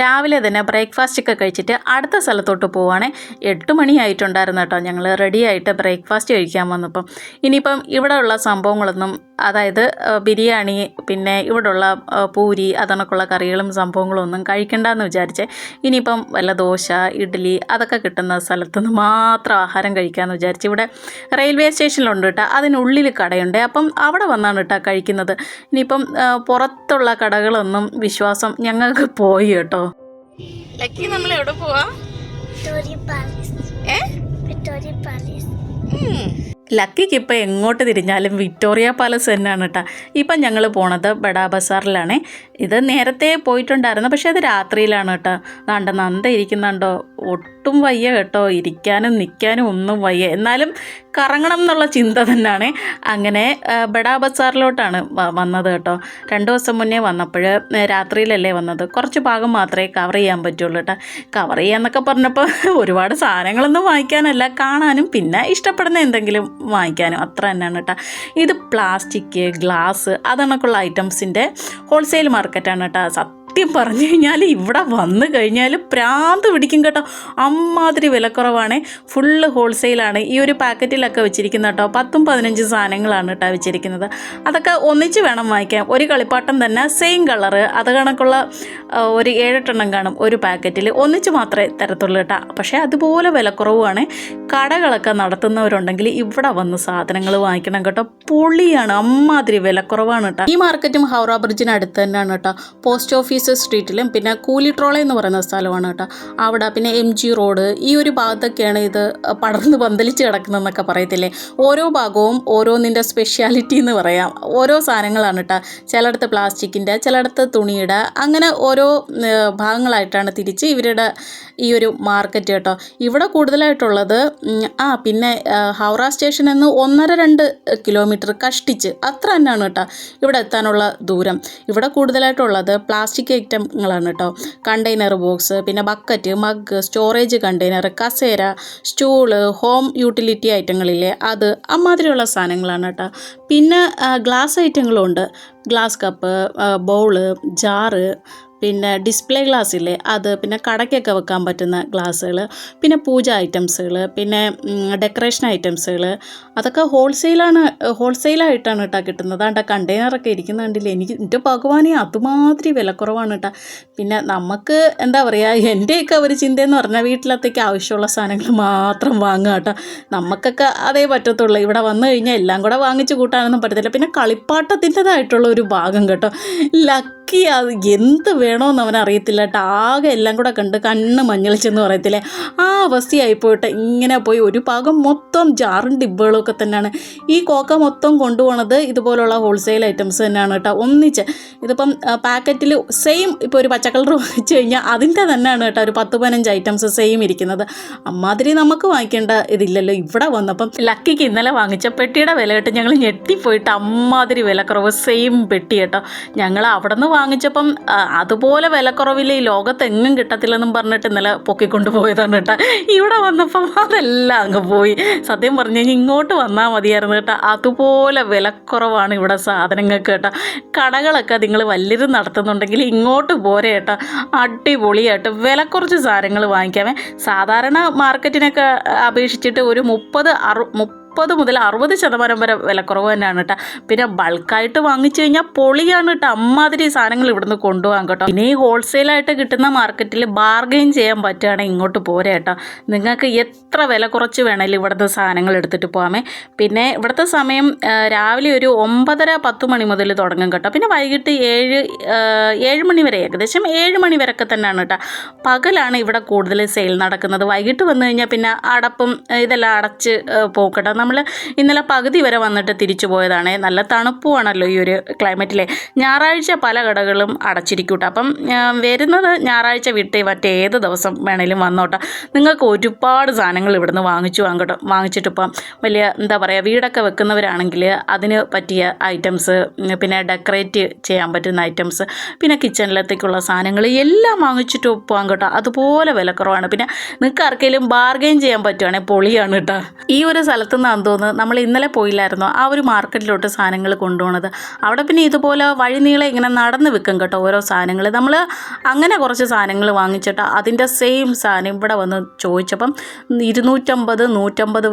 രാവിലെ തന്നെ ബ്രേക്ക്ഫാസ്റ്റ് ഒക്കെ കഴിച്ചിട്ട് അടുത്ത സ്ഥലത്തോട്ട് പോവുകയാണെങ്കിൽ എട്ട് മണിയായിട്ടുണ്ടായിരുന്നു കേട്ടോ. ഞങ്ങൾ റെഡി ആയിട്ട് ബ്രേക്ക്ഫാസ്റ്റ് കഴിക്കാൻ വന്നപ്പം. ഇനിയിപ്പം ഉള്ള സംഭവങ്ങളൊന്നും അതായത് ബിരിയാണി പിന്നെ ഇവിടുള്ള പൂരി അതണക്കുള്ള കറികളും സംഭവങ്ങളും ഒന്നും കഴിക്കണ്ടെന്ന് വിചാരിച്ചേ. ഇനിയിപ്പം വല്ല ദോശ ഇഡ്ഡലി അതൊക്കെ കിട്ടുന്ന സ്ഥലത്തുനിന്ന് മാത്രം ആഹാരം കഴിക്കാമെന്ന് വിചാരിച്ച് ഇവിടെ റെയിൽവേ സ്റ്റേഷനിലുണ്ട് കേട്ടോ. അതിനുള്ളിൽ കടയുണ്ട്. അപ്പം അവിടെ വന്നാണ് കേട്ടോ കഴിക്കുന്നത്. ഇനിയിപ്പം പുറത്തുള്ള കടകളൊന്നും വിശ്വാസം ഞങ്ങൾക്ക് പോയി കേട്ടോ. ലക്കി നമ്മൾ എവിടെ പോവാ. ഏ? Palace. ലക്കിക്ക് ഇപ്പം എങ്ങോട്ട് തിരിഞ്ഞാലും വിക്ടോറിയ പാലസ് തന്നെയാണ് കേട്ടോ ഇപ്പം ഞങ്ങൾ പോണത് ബഡാ ബസാറിലാണ്. ഇത് നേരത്തെ പോയിട്ടുണ്ടായിരുന്നു പക്ഷേ അത് രാത്രിയിലാണ് കേട്ടോ നാണ്ട നന്ദ ഇരിക്കുന്നുണ്ടോ? ഒട്ടും വയ്യ കേട്ടോ. ഇരിക്കാനും നിൽക്കാനും ഒന്നും വയ്യ. എന്നാലും കറങ്ങണം എന്നുള്ള ചിന്ത തന്നെയാണ് അങ്ങനെ ബഡാ ബസാറിലോട്ടാണ് വന്നത് കേട്ടോ. രണ്ട് ദിവസം മുന്നേ വന്നപ്പോൾ രാത്രിയിലല്ലേ വന്നത്. കുറച്ച് ഭാഗം മാത്രമേ കവർ ചെയ്യാൻ പറ്റുള്ളൂ കേട്ടോ കവർ ചെയ്യാന്നൊക്കെ പറഞ്ഞപ്പോൾ ഒരുപാട് സാധനങ്ങളൊന്നും വാങ്ങിക്കാനല്ല കാണാനും പിന്നെ ഇഷ്ടപ്പെടുന്ന എന്തെങ്കിലും വാങ്ങിക്കാനും. അത്ര തന്നെയാണ് കേട്ടോ. ഇത് പ്ലാസ്റ്റിക് ഗ്ലാസ് അതണക്കുള്ള ഐറ്റംസിന്റെ ഹോൾസെയിൽ മാർക്കറ്റാണ് കേട്ടോ. സത്യം പറഞ്ഞു കഴിഞ്ഞാൽ ഇവിടെ വന്നു കഴിഞ്ഞാൽ പ്രാന്ത് പിടിക്കും കേട്ടോ. അമ്മാതിരി വിലക്കുറവാണ്. ഫുള്ള് ഹോൾസെയിലാണ്. ഈ ഒരു പാക്കറ്റിലൊക്കെ വെച്ചിരിക്കുന്നത് കേട്ടോ. പത്തും പതിനഞ്ചും സാധനങ്ങളാണ് കേട്ടോ വെച്ചിരിക്കുന്നത്. അതൊക്കെ ഒന്നിച്ച് വേണം വാങ്ങിക്കാൻ. ഒരു കളിപ്പാട്ടം തന്നെ സെയിം കളറ് അത് കണക്കുള്ള ഒരു ഏഴെട്ടെണ്ണം കാണും ഒരു പാക്കറ്റിൽ ഒന്നിച്ച് മാത്രമേ തരത്തുള്ളൂ കേട്ടോ. പക്ഷേ അതുപോലെ വിലക്കുറവുമാണ്. കടകളൊക്കെ നടത്തുന്നവരുണ്ടെങ്കിൽ ഇവിടെ വന്ന് സാധനങ്ങൾ വാങ്ങിക്കണം കേട്ടോ. പൊളിയാണ്. അമ്മാതിരി വിലക്കുറവാണ് കേട്ടോ. ഈ മാർക്കറ്റും ഹൗറ ബ്രിഡ്ജിന് അടുത്ത് തന്നെയാണ് കേട്ടോ. പോസ്റ്റ് ഓഫീസ് സ്ട്രീറ്റിലും പിന്നെ കൂലിട്രോള എന്ന് പറയുന്ന സ്ഥലമാണ് കേട്ടോ. അവിടെ പിന്നെ എം ജി റോഡ് ഈ ഒരു ഭാഗത്തൊക്കെയാണ് ഇത് പടർന്ന് പന്തലിച്ച് കിടക്കുന്നതെന്നൊക്കെ പറയത്തില്ലേ? ഓരോ ഭാഗവും ഓരോന്നിന്റെ സ്പെഷ്യാലിറ്റി എന്ന് പറയാം. ഓരോ സാധനങ്ങളാണ് കേട്ടോ. ചിലയിടത്ത് പ്ലാസ്റ്റിക്കിന്റെ ചിലയിടത്ത് തുണിയുടെ അങ്ങനെ ഓരോ ഭാഗങ്ങളായിട്ടാണ് തിരിച്ച് ഇവരുടെ ഈ ഒരു മാർക്കറ്റ് കേട്ടോ. ഇവിടെ കൂടുതലായിട്ടുള്ളത് ആ പിന്നെ ഹൗറ സ്റ്റേഷനിൽ നിന്ന് ഒന്നര രണ്ട് കിലോമീറ്റർ കഷ്ടിച്ച് അത്ര തന്നെയാണ് കേട്ടോ ഇവിടെ എത്താനുള്ള ദൂരം. ഇവിടെ കൂടുതലായിട്ടുള്ളത് പ്ലാസ്റ്റിക് ഐറ്റങ്ങളാണ് കേട്ടോ. കണ്ടെയ്നർ ബോക്സ് പിന്നെ ബക്കറ്റ് മഗ് സ്റ്റോറേജ് കണ്ടെയ്നർ കസേര സ്റ്റൂൾ ഹോം യൂട്ടിലിറ്റി ഐറ്റങ്ങളില്ലേ അത് അമ്മാതിരിയുള്ള സാധനങ്ങളാണ് കേട്ടോ. പിന്നെ ഗ്ലാസ് ഐറ്റങ്ങളുണ്ട്. ഗ്ലാസ് കപ്പ് ബൗൾ ജാറ് പിന്നെ ഡിസ്പ്ലേ ഗ്ലാസ് ഇല്ലേ? അത് പിന്നെ കടയ്ക്കൊക്കെ വെക്കാൻ പറ്റുന്ന ഗ്ലാസ്സുകൾ പിന്നെ പൂജ ഐറ്റംസുകൾ പിന്നെ ഡെക്കറേഷൻ ഐറ്റംസുകൾ അതൊക്കെ ഹോൾസെയിലാണ് ഹോൾസെയിലായിട്ടാണ് കേട്ടോ കിട്ടുന്നത്. അതാണ്ട കണ്ടെയ്നറൊക്കെ ഇരിക്കുന്ന കണ്ടില്ലേ? എനിക്ക് എന്റെ ഭഗവാനെ അതുമാതിരി വിലക്കുറവാണ് കേട്ടോ പിന്നെ നമുക്ക് എന്താ പറയുക എന്റെയൊക്കെ ഒരു ചിന്തയെന്ന് പറഞ്ഞാൽ വീട്ടിലത്തേക്ക് ആവശ്യമുള്ള സാധനങ്ങൾ മാത്രം വാങ്ങുക കേട്ടോ നമുക്കൊക്കെ അതേ പറ്റത്തുള്ളൂ. ഇവിടെ വന്നു കഴിഞ്ഞാൽ എല്ലാം കൂടെ വാങ്ങിച്ച് കൂട്ടാനൊന്നും പറ്റത്തില്ല. പിന്നെ കളിപ്പാട്ടത്തിന്റെതായിട്ടുള്ള ഒരു ഭാഗം കേട്ടോ. ലക്കി അത് എന്ത് വേണമെന്ന് അവൻ അറിയത്തില്ല. കേട്ടോ ആകെ എല്ലാം കൂടെ കണ്ട് കണ്ണ് മഞ്ഞളിച്ചെന്ന് പറയത്തില്ലേ? ആ അവസ്ഥയായി പോയിട്ട് ഇങ്ങനെ പോയി ഒരു ഭാഗം മൊത്തം ജാറും ഡിബുകളൊക്കെ തന്നെയാണ്. ഈ കോക്ക മൊത്തം കൊണ്ടുപോണത് ഇതുപോലുള്ള ഹോൾസെയിൽ ഐറ്റംസ് തന്നെയാണ് കേട്ടോ ഒന്നിച്ച് ഇതിപ്പം പാക്കറ്റിൽ സെയിം ഇപ്പോൾ ഒരു പച്ചക്കളർ വാങ്ങിച്ചു കഴിഞ്ഞാൽ അതിന്റെ തന്നെയാണ് കേട്ടോ ഒരു പത്ത് പതിനഞ്ച് ഐറ്റംസ് സെയിം ഇരിക്കുന്നത്. അമ്മാതിരി നമുക്ക് വാങ്ങിക്കേണ്ട ഇതില്ലല്ലോ. ഇവിടെ വന്നപ്പം ലക്കിക്ക് ഇന്നലെ വാങ്ങിച്ച പെട്ടിയുടെ വില കേട്ട് ഞങ്ങൾ ഞെട്ടിപ്പോയിട്ട് അമ്മാതിരി വിലക്കുറവ് സെയിം പെട്ടി കേട്ടോ ഞങ്ങൾ അവിടെ നിന്ന് വാങ്ങിച്ചപ്പം അതുപോലെ വിലക്കുറവിൽ ഈ ലോകത്ത് എങ്ങും കിട്ടത്തില്ലെന്നും പറഞ്ഞിട്ട് ഇന്നലെ പൊക്കിക്കൊണ്ട് പോയതാണ് കേട്ടോ. ഇവിടെ വന്നപ്പം അതെല്ലാം അങ്ങ് പോയി. സത്യം പറഞ്ഞു കഴിഞ്ഞാൽ ഇങ്ങോട്ട് വന്നാൽ മതിയായിരുന്നു കേട്ടോ. അതുപോലെ വിലക്കുറവാണ് ഇവിടെ സാധനങ്ങൾക്ക് കേട്ടോ. കടകളൊക്കെ നിങ്ങൾ വലിയത് നടത്തുന്നുണ്ടെങ്കിൽ ഇങ്ങോട്ട് പോരെ കേട്ടോ. അടിപൊളിയായിട്ട് വിലക്കുറച്ച് സാധനങ്ങൾ വാങ്ങിക്കാമേ. സാധാരണ മാർക്കറ്റിനൊക്കെ അപേക്ഷിച്ചിട്ട് ഒരു മുപ്പത് അറു മുപ്പത് മുതൽ അറുപത് ശതമാനം വരെ വിലക്കുറവ് തന്നെയാണ് കേട്ടോ പിന്നെ ബൾക്കായിട്ട് വാങ്ങിച്ചു കഴിഞ്ഞാൽ പൊളിയാണ് കേട്ടോ അമ്മാതിരി സാധനങ്ങൾ ഇവിടുന്ന് കൊണ്ടുപോകാൻ കേട്ടോ. ഇനി ഹോൾസെയിലായിട്ട് കിട്ടുന്ന മാർക്കറ്റിൽ ബാർഗെയിൻ ചെയ്യാൻ പറ്റുകയാണെങ്കിൽ ഇങ്ങോട്ട് പോരെ കേട്ടോ നിങ്ങൾക്ക് എത്ര വില കുറച്ച് വേണമെങ്കിലും ഇവിടുത്തെ സാധനങ്ങൾ എടുത്തിട്ട് പോകാമേ പിന്നെ ഇവിടുത്തെ സമയം രാവിലെ ഒരു ഒമ്പതര പത്ത് മണി മുതൽ തുടങ്ങും കേട്ടോ. പിന്നെ വൈകിട്ട് ഏഴ് ഏഴ് മണി വരെ ഏകദേശം ഏഴ് മണി വരെയൊക്കെ തന്നെയാണ് കേട്ടോ പകലാണ് ഇവിടെ കൂടുതൽ സെയിൽ നടക്കുന്നത്. വൈകിട്ട് വന്നു കഴിഞ്ഞാൽ പിന്നെ അടപ്പും ഇതെല്ലാം അടച്ച് ആ, പോകും കേട്ടോ നമ്മൾ ഇന്നലെ പകുതി വരെ വന്നിട്ട് തിരിച്ചു പോയതാണ്. നല്ല തണുപ്പുമാണല്ലോ ഈ ഒരു ക്ലൈമറ്റിലെ ഞായറാഴ്ച പല കടകളും അടച്ചിരിക്കൂട്ടോ. അപ്പം വരുന്നത് ഞായറാഴ്ച വിട്ട് മറ്റേത് ദിവസം വേണേലും വന്നോട്ടോ. നിങ്ങൾക്ക് ഒരുപാട് സാധനങ്ങൾ ഇവിടുന്ന് വാങ്ങിച്ചു വാങ്ങട്ടോ വാങ്ങിച്ചിട്ട് ഇപ്പം വലിയ എന്താ പറയുക വീടൊക്കെ വെക്കുന്നവരാണെങ്കിൽ അതിന് പറ്റിയ ഐറ്റംസ് പിന്നെ ഡെക്കറേറ്റ് ചെയ്യാൻ പറ്റുന്ന ഐറ്റംസ് പിന്നെ കിച്ചണിലത്തേക്കുള്ള സാധനങ്ങൾ എല്ലാം വാങ്ങിച്ചിട്ട് പോകാൻ കേട്ടോ അതുപോലെ വിലക്കുറവാണ്. പിന്നെ നിങ്ങൾക്ക് ആർക്കെങ്കിലും ബാർഗെയിൻ ചെയ്യാൻ പറ്റുവാണെങ്കിൽ പൊളിയാണ് കേട്ടോ ഈ ഒരു സ്ഥലത്തു നിന്നാന്ന് തോന്നുന്നത് നമ്മൾ ഇന്നലെ പോയില്ലായിരുന്നോ? ആ ഒരു മാർക്കറ്റിലോട്ട് സാധനങ്ങൾ കൊണ്ടുപോകുന്നത് അവിടെ പിന്നെ ഇതുപോലെ വഴിനീളെ ഇങ്ങനെ നടന്ന് വിൽക്കും കേട്ടോ ഓരോ സാധനങ്ങൾ. നമ്മൾ അങ്ങനെ കുറച്ച് സാധനങ്ങൾ വാങ്ങിച്ചിട്ട് അതിന്റെ സെയിം സാധനം ഇവിടെ വന്ന് ചോദിച്ചപ്പം ഇരുന്നൂറ്റമ്പത് നൂറ്റമ്പത്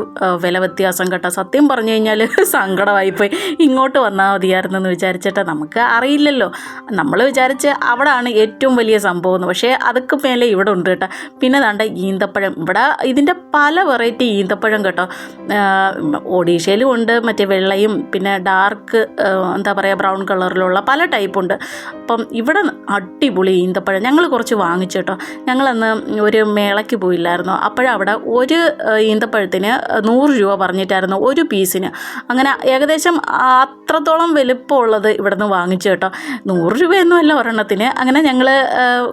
വില വ്യത്യാസം കേട്ടോ. സത്യം പറഞ്ഞു കഴിഞ്ഞാൽ സങ്കടമായിപ്പോയി. ഇങ്ങോട്ട് വന്നാൽ മതിയായിരുന്നു എന്ന് വിചാരിച്ചിട്ട് നമുക്ക് അറിയില്ലല്ലോ. നമ്മൾ വിചാരിച്ച് അവിടാണ് ഏറ്റവും വലിയ സംഭവം എന്ന്. പക്ഷേ അതൊക്കെ മേലെ ഇവിടെ ഉണ്ട് കേട്ടോ. പിന്നെ ദാണ്ട ഈന്തപ്പഴം. ഇവിടെ ഇതിന്റെ പല വെറൈറ്റി ഈന്തപ്പഴം കേട്ടോ. ഒഡീഷയിലും ഉണ്ട് മറ്റേ വെള്ളയും പിന്നെ ഡാർക്ക് എന്താ പറയുക ബ്രൗൺ കളറിലുള്ള പല ടൈപ്പുണ്ട് അപ്പം ഇവിടെ അടിപൊളി ഈന്തപ്പഴം. ഞങ്ങൾ കുറച്ച് വാങ്ങിച്ചു കേട്ടോ. ഞങ്ങളന്ന് ഒരു മേളയ്ക്ക് പോയില്ലായിരുന്നു. അപ്പോഴവിടെ ഒരു ഈന്തപ്പഴത്തിന് നൂറ് രൂപ പറഞ്ഞിട്ടായിരുന്നു ഒരു പീസിന്. അങ്ങനെ ഏകദേശം അത്രത്തോളം വലിപ്പമുള്ളത് ഇവിടുന്ന് വാങ്ങിച്ചു കേട്ടോ. നൂറ് രൂപയൊന്നും അല്ല ഒരെണ്ണത്തിന്. അങ്ങനെ ഞങ്ങൾ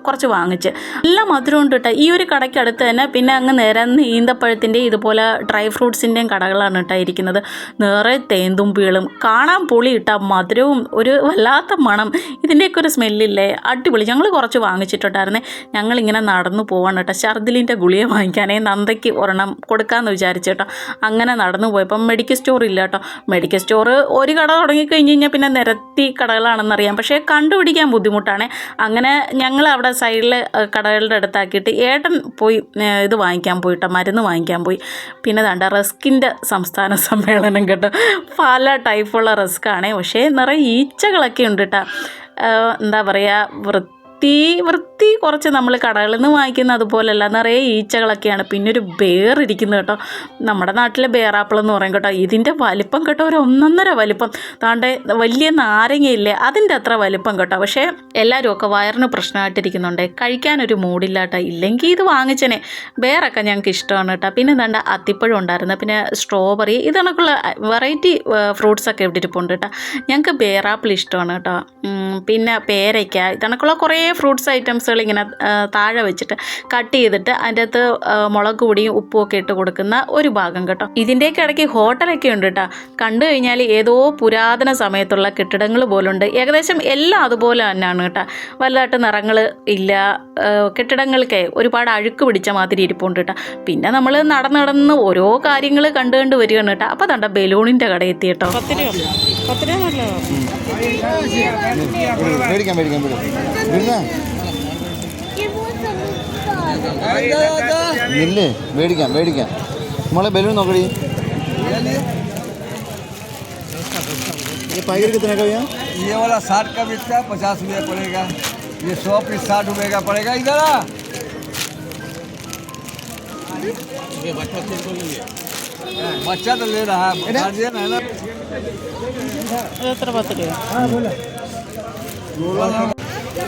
കുറച്ച് വാങ്ങിച്ച്. നല്ല മധുരം ഉണ്ട് കേട്ടോ. ഈ ഒരു കടയ്ക്ക് അടുത്ത് തന്നെ പിന്നെ അങ്ങ് നേരെ ഈന്തപ്പഴത്തിന്റെ ഇതുപോലെ ഡ്രൈ ഫ്രൂട്ട്സിന്റെയും കടകളാണ് കേട്ടോ ഇരിക്കുന്നത്. നിറയെ തേന്തുമ്പികളും കാണാൻ പൊളി മധുരവും ഒരു വല്ലാത്ത മണം. ഇതിന്റെയൊക്കെ ഒരു സ്മെല്ലില്ലേ? അടിപൊളി. ഞങ്ങൾ കുറച്ച് വാങ്ങിച്ചിട്ടുണ്ടായിരുന്നേ. ഞങ്ങളിങ്ങനെ നടന്നു പോവാണ് കേട്ടോ. ഛർദിലിന്റെ ഗുളിക വാങ്ങിക്കാനേ നന്ദയ്ക്ക് ഒരെണ്ണം കൊടുക്കാമെന്ന് വിചാരിച്ചു കേട്ടോ. അങ്ങനെ നടന്നു പോയപ്പം മെഡിക്കൽ സ്റ്റോർ ഇല്ല കേട്ടോ. മെഡിക്കൽ സ്റ്റോർ ഒരു കട തുടങ്ങിക്കഴിഞ്ഞ് കഴിഞ്ഞാൽ പിന്നെ നിരത്തി കടകളാണെന്നറിയാം. പക്ഷേ കണ്ടുപിടിക്കാൻ ബുദ്ധിമുട്ടാണ്. അങ്ങനെ ഞങ്ങൾ അവിടെ സൈഡിൽ കടകളുടെ അടുത്താക്കിയിട്ട് ഏട്ടൻ പോയി ഇത് വാങ്ങിക്കാൻ പോയിട്ടോ മരുന്ന് വാങ്ങിക്കാൻ പോയി. പിന്നെ ദാണ്ട റസ്കിന്റെ സംസ്ഥാന സമ്മേളനം കേട്ടോ. പല ടൈപ്പുള്ള റസ്ക്കാണ് പക്ഷേ നിറയെ ഈച്ചകളൊക്കെ ഉണ്ട് കേട്ടോ. എന്താ പറയുക വൃത്തി വൃത്തി കുറച്ച് നമ്മൾ കടകളിൽ നിന്ന് വാങ്ങിക്കുന്ന അതുപോലെയല്ല നിറയെ ഈച്ചകളൊക്കെയാണ്. പിന്നെ ഒരു ബേർ ഇരിക്കുന്നത് കേട്ടോ. നമ്മുടെ നാട്ടിലെ ബേറാപ്പിൾ എന്ന് പറയും കേട്ടോ. ഇതിന്റെ വലിപ്പം കേട്ടോ ഒരു ഒന്നൊന്നര വലിപ്പം. താണ്ടെ വലിയ നാരങ്ങയില്ലേ അതിന്റെ അത്ര വലിപ്പം കേട്ടോ. പക്ഷേ എല്ലാവരും ഒക്കെ വയറിന് പ്രശ്നമായിട്ടിരിക്കുന്നുണ്ട്. കഴിക്കാനൊരു മൂടില്ല കേട്ടോ. ഇല്ലെങ്കിൽ ഇത് വാങ്ങിച്ചനെ. ബേറൊക്കെ ഞങ്ങൾക്ക് ഇഷ്ടമാണ് കേട്ടോ. പിന്നെ എന്താണ്ട് അത്തിപ്പഴം ഉണ്ടായിരുന്നു. പിന്നെ സ്ട്രോബെറി ഇതണക്കുള്ള വെറൈറ്റി ഫ്രൂട്ട്സ് ഒക്കെ ഇവിടെ ഇരിപ്പുണ്ട് കേട്ടോ. ഞങ്ങൾക്ക് ബേറാപ്പിൾ ഇഷ്ടമാണ് കേട്ടോ. പിന്നെ പേരയ്ക്ക ഇതണക്കുള്ള കുറേ ഫ്രൂട്ട്സ് ഐറ്റംസുകൾ ഇങ്ങനെ താഴെ വെച്ചിട്ട് കട്ട് ചെയ്തിട്ട് അതിന്റെ അകത്ത് മുളക് പൊടിയും ഉപ്പും ഒക്കെ ഇട്ട് കൊടുക്കുന്ന ഒരു ഭാഗം കേട്ടോ. ഇതിന്റെയൊക്കെ ഇടയ്ക്ക് ഹോട്ടലൊക്കെ ഉണ്ട് കേട്ടോ. കണ്ടു കഴിഞ്ഞാൽ ഏതോ പുരാതന സമയത്തുള്ള കെട്ടിടങ്ങൾ പോലുണ്ട്. ഏകദേശം എല്ലാം അതുപോലെ തന്നെയാണ് കേട്ടോ. വലുതായിട്ട് നിറങ്ങൾ ഇല്ല കെട്ടിടങ്ങൾക്കെ ഒരുപാട് അഴുക്ക് പിടിച്ച മാതിരി ഇരിപ്പുണ്ട് കേട്ടോ. പിന്നെ നമ്മൾ നടന്ന് നടന്ന് ഓരോ കാര്യങ്ങൾ കണ്ടു കണ്ട് വരികയാണ് കേട്ടോ. അപ്പോൾ തണ്ട ബലൂണിന്റെ കട എത്തി കേട്ടോ. പത്ത് രൂപ മേടിക്കാം മേടിക്കാം മേടിക്കാം വരുന്ന ये बहुत समझदार നില്ലേ മേടിക്കാം മേടിക്കാം നമ്മളെ ബലൂൺ നോക്കടി ये पाइगर कितने का भैया ये वाला साठ का बिकता है पचास रुपया पड़ेगा ये सौ पीस साठ रुपये का पड़ेगा इधर आ बच्चा तो ले रहा है गार्जियन है ना എത്ര പത്ത് രൂപ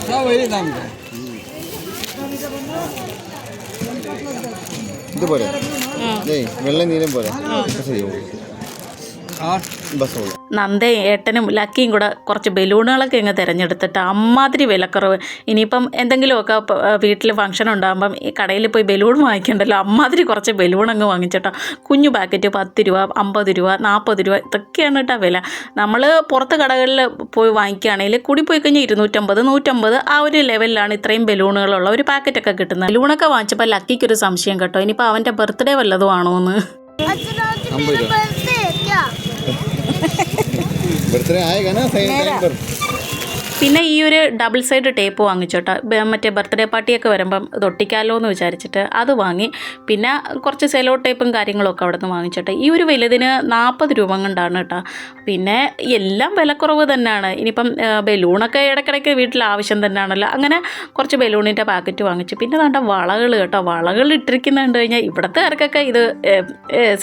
सब वही दाम का है। ഇത് പോരെ ഏയ് വെള്ള നീലം പോരെ ശരി और ബസ് നന്ദയും ഏട്ടനും ലക്കിയും കൂടെ കുറച്ച് ബലൂണുകളൊക്കെ ഇങ്ങ് തിരഞ്ഞെടുത്തിട്ട് അമ്മാതിരി വിലക്കുറവ്. ഇനിയിപ്പം എന്തെങ്കിലുമൊക്കെ വീട്ടിൽ ഫംഗ്ഷൻ ഉണ്ടാകുമ്പം ഈ കടയിൽ പോയി ബലൂൺ വാങ്ങിക്കണ്ടല്ലോ? അമ്മാതിരി കുറച്ച് ബലൂൺ അങ്ങ് വാങ്ങിച്ചിട്ടോ. കുഞ്ഞു പാക്കറ്റ് പത്ത് രൂപ അമ്പത് രൂപ നാൽപ്പത് രൂപ ഇതൊക്കെയാണ് കേട്ടോ വില. നമ്മൾ പുറത്ത് കടകളിൽ പോയി വാങ്ങിക്കുകയാണെങ്കിൽ കൂടി പോയി കഴിഞ്ഞാൽ ഇരുന്നൂറ്റമ്പത് നൂറ്റമ്പത് ആ ഒരു ലെവലിലാണ് ഇത്രയും ബലൂണുകളുള്ള ഒരു പാക്കറ്റൊക്കെ കിട്ടുന്നത്. ബലൂണൊക്കെ വാങ്ങിച്ചപ്പോൾ ലക്കിക്കൊരു സംശയം കേട്ടോ. ഇനിയിപ്പോൾ അവന്റെ ബർത്ത്ഡേ വല്ലതും ആണോ എന്ന് बर्थडे आएगा ना? सही टाइम पर। പിന്നെ ഈ ഒരു ഡബിൾ സൈഡ് ടേപ്പ് വാങ്ങിച്ചോട്ടോ. മറ്റേ ബർത്ത്ഡേ പാർട്ടിയൊക്കെ വരുമ്പം ഇത് ഒട്ടിക്കാലോ എന്ന് വിചാരിച്ചിട്ട് അത് വാങ്ങി. പിന്നെ കുറച്ച് സെലോ ടേപ്പും കാര്യങ്ങളൊക്കെ അവിടെ നിന്ന് വാങ്ങിച്ചോട്ടെ. ഈ ഒരു വലുതിന് നാൽപ്പത് രൂപ കൊണ്ടാണ് കേട്ടോ. പിന്നെ എല്ലാം വിലക്കുറവ് തന്നെയാണ്. ഇനിയിപ്പം ബലൂണൊക്കെ ഇടയ്ക്കിടയ്ക്ക് വീട്ടിൽ ആവശ്യം തന്നെയാണല്ലോ. അങ്ങനെ കുറച്ച് ബലൂണിന്റെ പാക്കറ്റ് വാങ്ങിച്ചു. പിന്നെ വേണ്ട വളകൾ കേട്ടോ. വളകൾ ഇട്ടിരിക്കുന്നത് കണ്ടു കഴിഞ്ഞാൽ ഇവിടത്തുകാർക്കൊക്കെ ഇത്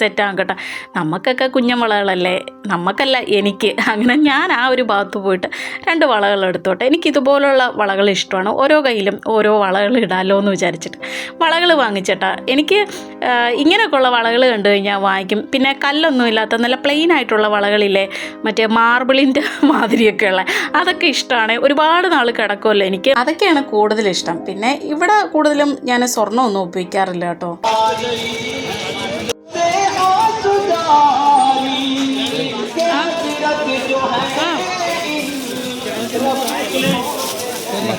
സെറ്റാകും കേട്ടോ. നമുക്കൊക്കെ കുഞ്ഞൻ വളകളല്ലേ? നമുക്കല്ല എനിക്ക്. അങ്ങനെ ഞാൻ ആ ഒരു ഭാഗത്ത് പോയിട്ട് രണ്ട് വളകൾ എടുത്തോട്ടെ. എനിക്ക് ഇതുപോലുള്ള വളകൾ ഇഷ്ടമാണ്. ഓരോ കയ്യിലും ഓരോ വളകൾ ഇടാമല്ലോ എന്ന് വിചാരിച്ചിട്ട്. വളകൾ വാങ്ങിച്ചേട്ടാ. എനിക്ക് ഇങ്ങനെയൊക്കെയുള്ള വളകൾ കണ്ടു കഴിഞ്ഞാൽ വാങ്ങിക്കും. പിന്നെ കല്ലൊന്നും ഇല്ലാത്ത നല്ല പ്ലെയിൻ ആയിട്ടുള്ള വളകളില്ലേ? മറ്റേ മാർബിളിന്റെ മാതിരിയൊക്കെയുള്ള. അതൊക്കെ ഇഷ്ടമാണ്. ഒരുപാട് നാൾ കിടക്കുമല്ലോ എനിക്ക്. അതൊക്കെയാണ് കൂടുതൽ ഇഷ്ടം. പിന്നെ ഇവിടെ കൂടുതലും ഞാൻ സ്വർണമൊന്നും ഉപയോഗിക്കാറില്ല കേട്ടോ. すいま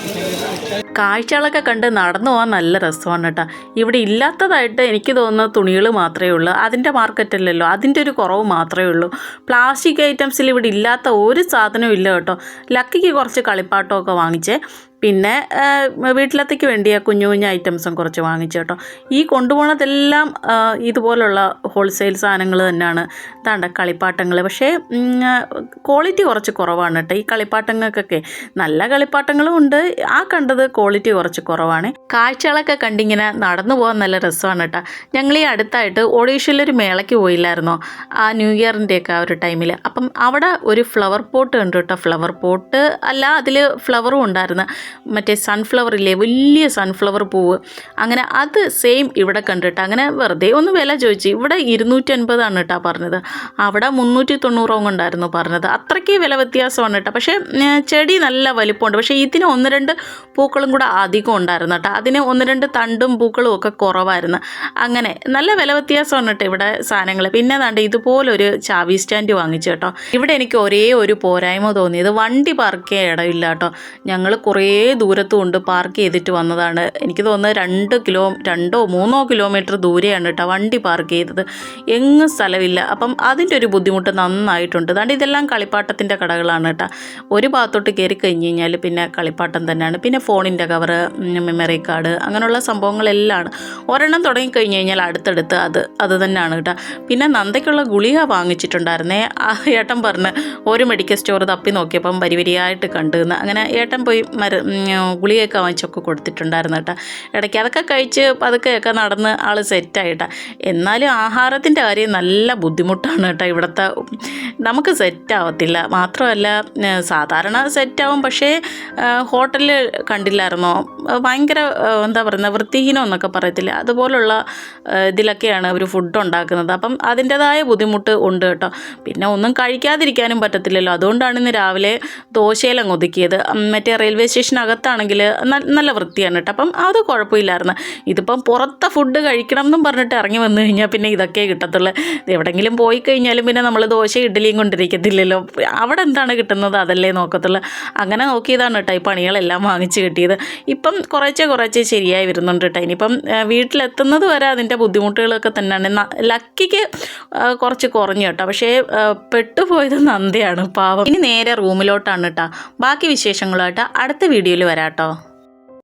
せん。കാഴ്ചകളൊക്കെ കണ്ട് നടന്നു പോകാൻ നല്ല രസമാണ് കേട്ടോ. ഇവിടെ ഇല്ലാത്തതായിട്ട് എനിക്ക് തോന്നുന്ന തുണികൾ മാത്രമേ ഉള്ളൂ. അതിന്റെ മാർക്കറ്റല്ലല്ലോ അതിന്റെ ഒരു കുറവ് മാത്രമേ ഉള്ളൂ. പ്ലാസ്റ്റിക് ഐറ്റംസിൽ ഇവിടെ ഇല്ലാത്ത ഒരു സാധനവും ഇല്ല കേട്ടോ. ലക്കിക്ക് കുറച്ച് കളിപ്പാട്ടമൊക്കെ വാങ്ങിച്ചേ. പിന്നെ വീട്ടിലത്തേക്ക് വേണ്ടിയ കുഞ്ഞു കുഞ്ഞു ഐറ്റംസും കുറച്ച് വാങ്ങിച്ചു കേട്ടോ. ഈ കൊണ്ടുപോകുന്നതെല്ലാം ഇതുപോലുള്ള ഹോൾസെയിൽ സാധനങ്ങൾ തന്നെയാണ്. ഇതാണ്ട കളിപ്പാട്ടങ്ങൾ പക്ഷേ ക്വാളിറ്റി കുറച്ച് കുറവാണ് കേട്ടോ. ഈ കളിപ്പാട്ടങ്ങൾക്കൊക്കെ നല്ല കളിപ്പാട്ടങ്ങളും ഉണ്ട്. ആ കണ്ടത് ക്വാളിറ്റി കുറച്ച് കുറവാണ്. കാഴ്ചകളൊക്കെ കണ്ടിങ്ങനെ നടന്നു പോകാൻ നല്ല രസമാണ് കേട്ടോ. ഞങ്ങൾ ഈ അടുത്തായിട്ട് ഒഡീഷയിലൊരു മേളയ്ക്ക് പോയില്ലായിരുന്നോ? ആ ന്യൂ ഇയറിന്റെയൊക്കെ ആ ഒരു ടൈമിൽ അപ്പം അവിടെ ഒരു ഫ്ലവർ പോട്ട് ഉണ്ട് കേട്ടോ. ഫ്ലവർ പോട്ട് അല്ല അതിൽ ഫ്ലവറും ഉണ്ടായിരുന്നു. മറ്റേ സൺഫ്ലവർ ഇല്ലേ? വലിയ സൺഫ്ലവർ പൂവ്. അങ്ങനെ അത് സെയിം ഇവിടെ കണ്ടിട്ട് അങ്ങനെ വെറുതെ ഒന്ന് വില ചോദിച്ചു. ഇവിടെ ഇരുന്നൂറ്റി അൻപതാണ് കേട്ടോ പറഞ്ഞത്. അവിടെ മുന്നൂറ്റി തൊണ്ണൂറോ കൊണ്ടായിരുന്നു പറഞ്ഞത്. അത്രയ്ക്ക് വില വ്യത്യാസമാണ് കേട്ടോ. പക്ഷേ ചെടി നല്ല വലിപ്പമുണ്ട്. പക്ഷേ ഇതിന് ഒന്ന് രണ്ട് പൂക്കളും കൂടെ അധികം ഉണ്ടായിരുന്നു കേട്ടോ. അതിന് ഒന്ന് രണ്ട് തണ്ടും പൂക്കളും ഒക്കെ കുറവായിരുന്നു. അങ്ങനെ നല്ല വില വ്യത്യാസമാണ് കേട്ടോ ഇവിടെ സാധനങ്ങൾ പിന്നെ ദാണ്ട് ഇതുപോലൊരു ചാവി സ്റ്റാൻഡ് വാങ്ങിച്ചു കേട്ടോ. ഇവിടെ എനിക്ക് ഒരേ ഒരു പോരായ്മ തോന്നിയത് വണ്ടി പാർക്ക് ചെയ്യാൻ ഇടമില്ല കേട്ടോ. ഞങ്ങൾ കുറേ ദൂരത്തും കൊണ്ട് പാർക്ക് ചെയ്തിട്ട് വന്നതാണ്. എനിക്ക് തോന്നുന്നത് രണ്ട് കിലോ രണ്ടോ മൂന്നോ കിലോമീറ്റർ ദൂരെയാണ് കേട്ടോ വണ്ടി പാർക്ക് ചെയ്തത്. എങ്ങും സ്ഥലമില്ല. അപ്പം അതിന്റെ ഒരു ബുദ്ധിമുട്ട് നന്നായിട്ടുണ്ട്. അതുകൊണ്ട് ഇതെല്ലാം കളിപ്പാട്ടത്തിന്റെ കടകളാണ് കേട്ടോ. ഒരു ഭാഗത്തോട്ട് കയറി കഴിഞ്ഞ് കഴിഞ്ഞാൽ പിന്നെ കളിപ്പാട്ടം തന്നെയാണ്. പിന്നെ ഫോണിന്റെ കവറ് മെമ്മറി കാർഡ് അങ്ങനെയുള്ള സംഭവങ്ങളെല്ലാം ഒരെണ്ണം തുടങ്ങിക്കഴിഞ്ഞ് കഴിഞ്ഞാൽ അടുത്തടുത്ത് അത് അത് തന്നെയാണ് കേട്ടോ. പിന്നെ നന്ദയ്ക്കുള്ള ഗുളിക വാങ്ങിച്ചിട്ടുണ്ടായിരുന്നേ. ഏട്ടൻ പറഞ്ഞ് ഒരു മെഡിക്കൽ സ്റ്റോർ തപ്പി നോക്കിയപ്പം വരി വരിയായിട്ട് കണ്ടു എന്ന് അങ്ങനെ ഏട്ടൻ പോയി മര ഗുളികയൊക്കെ വാങ്ങിച്ചൊക്കെ കൊടുത്തിട്ടുണ്ടായിരുന്നു കേട്ടോ. ഇടയ്ക്ക് അതൊക്കെ കഴിച്ച് പതുക്കെയൊക്കെ നടന്ന് ആൾ സെറ്റായിട്ടാ എന്നാലും ആഹാരത്തിന്റെ കാര്യം നല്ല ബുദ്ധിമുട്ടാണ് കേട്ടോ ഇവിടുത്തെ നമുക്ക് സെറ്റാവത്തില്ല മാത്രമല്ല സാധാരണ സെറ്റാവും പക്ഷേ ഹോട്ടലിൽ കണ്ടില്ലായിരുന്നോ ഏഹ്, ഭയങ്കര എന്താ പറയുന്നത് വൃത്തിഹീനം എന്നൊക്കെ പറയത്തില്ല? അതുപോലുള്ള ഇതിലൊക്കെയാണ് അവർ ഫുഡ് ഉണ്ടാക്കുന്നത്. അപ്പം അതിന്റെതായ ബുദ്ധിമുട്ട് ഉണ്ട് കേട്ടോ. പിന്നെ ഒന്നും കഴിക്കാതിരിക്കാനും പറ്റത്തില്ലല്ലോ. അതുകൊണ്ടാണ് ഇന്ന് രാവിലെ ദോശയിലങ്ങ് ഒതുക്കിയത്. മറ്റേ റെയിൽവേ സ്റ്റേഷനകത്താണെങ്കിൽ നല്ല വൃത്തിയാണ് കേട്ടോ. അപ്പം അത് കുഴപ്പമില്ലായിരുന്നു. ഇതിപ്പം പുറത്തെ ഫുഡ് കഴിക്കണം എന്നും പറഞ്ഞിട്ട് ഇറങ്ങി വന്നു കഴിഞ്ഞാൽ പിന്നെ ഇതൊക്കെ കിട്ടത്തുള്ളൂ. എവിടെങ്കിലും പോയി കഴിഞ്ഞാലും പിന്നെ നമ്മൾ ദോശ ഇഡ്ഡലിയും കൊണ്ടിരിക്കത്തില്ലല്ലോ. അവിടെ എന്താണ് കിട്ടുന്നത്? അതല്ലേ നോക്കത്തുള്ളൂ. അങ്ങനെ നോക്കിയതാണ് കേട്ടോ ഈ പണികളെല്ലാം വാങ്ങിച്ച് കിട്ടിയത്. ഇപ്പം കുറേച്ചെ കുറേച്ചെ ശരിയായി വരുന്നുണ്ട് കേട്ടോ. ഇനിയിപ്പം വീട്ടിലെത്തുന്നത് വരെ അതിന്റെ ബുദ്ധിമുട്ടുകളൊക്കെ തന്നെയാണ്. ലക്കിക്ക് കുറച്ച് കുറഞ്ഞു കേട്ടോ. പക്ഷേ പെട്ടുപോയത് നന്ദിയാണ്. പാവം. ഇനി നേരെ റൂമിലോട്ടാണ് കേട്ടോ. ബാക്കി വിശേഷങ്ങളുമായിട്ട് അടുത്ത വീഡിയോയിൽ വരാം കേട്ടോ.